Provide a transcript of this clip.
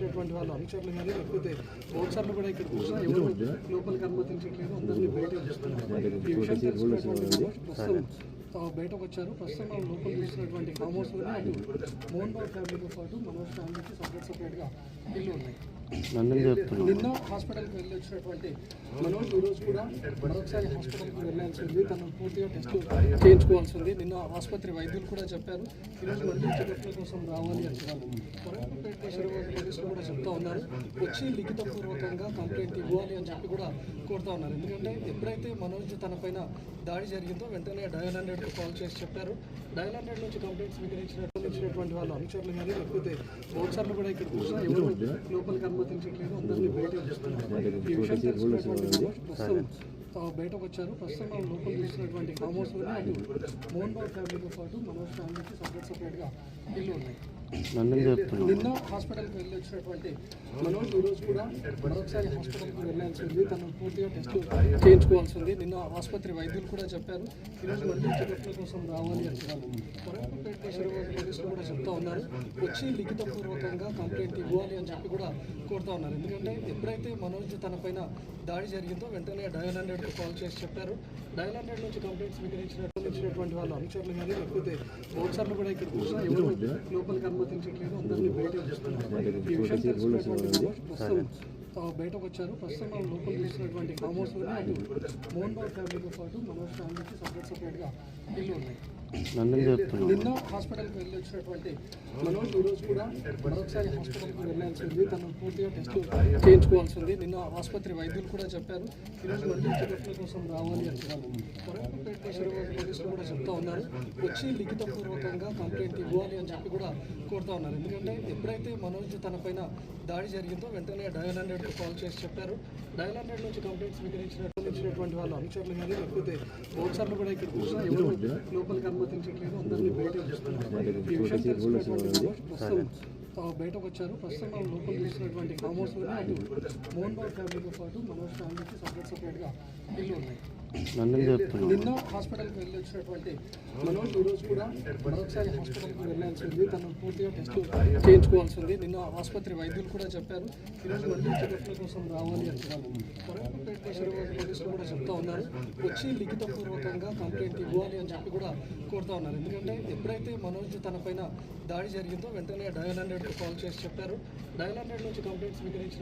వచ్చినటువంటి వాళ్ళు అనుచరులు కానీ లేకపోతే బౌన్సర్లు కూడా ఇక్కడ కూర్చున్నా ఎవరు లోపలికి అనుమతించట్లేదు అందరినీ బయటకు ఈ విషయం తెలుసుకున్నటువంటి ప్రస్తుతం బయటకు వచ్చారు. ప్రస్తుతం మనం లోపల చూసినటువంటి ఫామ్ హౌస్లోనే అటు మోహన్ బాబు ఫ్యామిలీతో పాటు మనోజ్ ఫ్యామిలీకి సపరేట్ సపరేట్గా ఇల్లు ఉన్నాయి. నిన్న హాస్పిటల్కి వెళ్ళి వచ్చినటువంటి మనోజ్ ఈ రోజు కూడా మరొకసారి హాస్పిటల్కి వెళ్ళాల్సి ఉంది. తను పూర్తిగా టెస్ట్ చేయించుకోవాల్సి ఉంది నిన్న ఆసుపత్రి వైద్యులు కూడా చెప్పారు ఈరోజు మళ్ళీ చెకప్ల కోసం రావాలి అంటున్నారు కొరంపేట పోలీసులు కూడా చెప్తా ఉన్నారు. వచ్చి లిఖితపూర్వకంగా కంప్లైంట్ ఇవ్వాలి అని చెప్పి కూడా కోరుతా ఉన్నారు. ఎందుకంటే ఎప్పుడైతే మనోజ్ తన పైన దాడి జరిగిందో వెంటనే డయల్ హండ్రెడ్కి కాల్ చేసి చెప్పారు. డయల్ హండ్రెడ్ నుంచి కంప్లైంట్స్ స్వీకరించినటువంటి వాళ్ళు అనుచరులు కానీ లేకపోతే బౌన్సర్లు కూడా ఇక్కడ కూర్చొని లోపలికి అనుమతించట్లేదు అందరినీ బయటకు ఈ విషయం తెలుసుకున్నటువంటి ప్రస్తుతం బయటకు వచ్చారు. ప్రస్తుతం మనం లోపల చూసినటువంటి ఫామ్ హౌస్ అటు మోహన్ బాబు ఫ్యామిలీతో పాటు మనోజ్ ఫ్యామిలీకి సపరేట్ సపరేట్గా ఇల్లు ఉన్నాయి. నిన్న హాస్పిటల్కి వెళ్ళి వచ్చినటువంటి మనోజ్ ఈ రోజు కూడా మరొకసారి హాస్పిటల్కి వెళ్ళాల్సి ఉంది. తను పూర్తిగా టెస్ట్ చేయించుకోవాల్సి ఉంది. నిన్న ఆసుపత్రి వైద్యులు కూడా చెప్పారు ఈరోజు మళ్ళీ చెకప్ల కోసం రావాలి అంటున్నారు కొరంపేట పోలీసులు కూడా చెప్తా ఉన్నారు. వచ్చి లిఖితపూర్వకంగా కంప్లైంట్ ఇవ్వాలి అని చెప్పి కూడా కోరుతా ఉన్నారు. ఎందుకంటే ఎప్పుడైతే మనోజ్ తన పైన దాడి జరిగిందో వెంటనే డయల్ హండ్రెడ్కి కాల్ చేసి చెప్పారు. డయల్ హండ్రెడ్ నుంచి కంప్లైంట్ తెలిసినటువంటి వాళ్ళు అనుచరులు కానీ లేకపోతే బౌన్సర్లు కూడా ఇక్కడ కూర్చొని ఎవరు లోపలికి అనుమతించట్లేదు అందరినీ బయటకు వస్తున్నారు ఈ విషయం తెలుసుకున్నటువంటి ప్రస్తుతం బయటకు వచ్చారు. ప్రస్తుతం మనం లోపల చూసినటువంటి ఫామ్ హౌస్లోనే అటు మోహన్ బాబు ఫ్యామిలీతో పాటు మనోజ్ ఫ్యామిలీకి సపరేట్ సపరేట్గా ఇల్లు ఉన్నాయి. నందన్ చెప్తున్నాను నిన్న హాస్పిటల్కి వెళ్ళి వచ్చినటువంటి మనోజ్ ఈ రోజు కూడా మరొకసారి హాస్పిటల్కి వెళ్ళాల్సి ఉంది. తను పూర్తిగా టెస్ట్ చేయించుకోవాల్సి ఉంది నిన్న ఆసుపత్రి వైద్యులు కూడా చెప్పారు ఈరోజు మళ్ళీ చెకప్ల కోసం రావాలి అంటున్నారు కొరంపేట పోలీసులు కూడా చెప్తా ఉన్నారు. వచ్చి లిఖితపూర్వకంగా కంప్లైంట్ ఇవ్వాలి అని చెప్పి కూడా కోరుతా ఉన్నారు. ఎందుకంటే ఎప్పుడైతే మనోజ్ తన పైన దాడి జరిగిందో వెంటనే డయల్ హండ్రెడ్కి కాల్ చేసి చెప్పారు. డయల్ హండ్రెడ్ నుంచి కంప్లైంట్ స్వీకరించినటువంటి వాళ్ళు అనుచరులు కానీ లేకపోతే బౌన్సర్లు కూడా ఇక్కడ కూర్చొని ఎవరు లోపలికి అనుమతించట్లేదు. అందరినీ బయటకు ఈ విషయం తెలుసుకున్నటువంటి ప్రస్తుతం బయటకు వచ్చారు. ప్రస్తుతం మనం లోపల చూసినటువంటి ఫామ్ అటు మోహన్ బాబు ఫ్యామిలీతో పాటు మనోజ్ ఫ్యామిలీకి సపరేట్ సపరేట్గా ఇల్లు ఉన్నాయి. నందన్ చెప్తున్నాను నిన్న హాస్పిటల్కి వెళ్ళి వచ్చినటువంటి మనోజ్ ఈ రోజు కూడా మరొకసారి హాస్పిటల్కి వెళ్ళాల్సి ఉంది. తను పూర్తిగా టెస్ట్ చేయించుకోవాల్సి ఉంది. నిన్న ఆసుపత్రి వైద్యులు కూడా చెప్పారు ఈరోజు మళ్ళీ చెకప్ల కోసం రావాలి అంటున్నారు. పోలీసులు కూడా చెప్తా ఉన్నారు. వచ్చి లిఖితపూర్వకంగా కంప్లైంట్ ఇవ్వాలి అని చెప్పి కూడా కోరుతా ఉన్నారు. ఎందుకంటే ఎప్పుడైతే మనోజ్ తన పైన దాడి జరిగిందో వెంటనే డయల్ హండ్రెడ్కి కాల్ చేసి చెప్పారు. డయల్ హండ్రెడ్ నుంచి కంప్లైంట్ స్వీకరించిన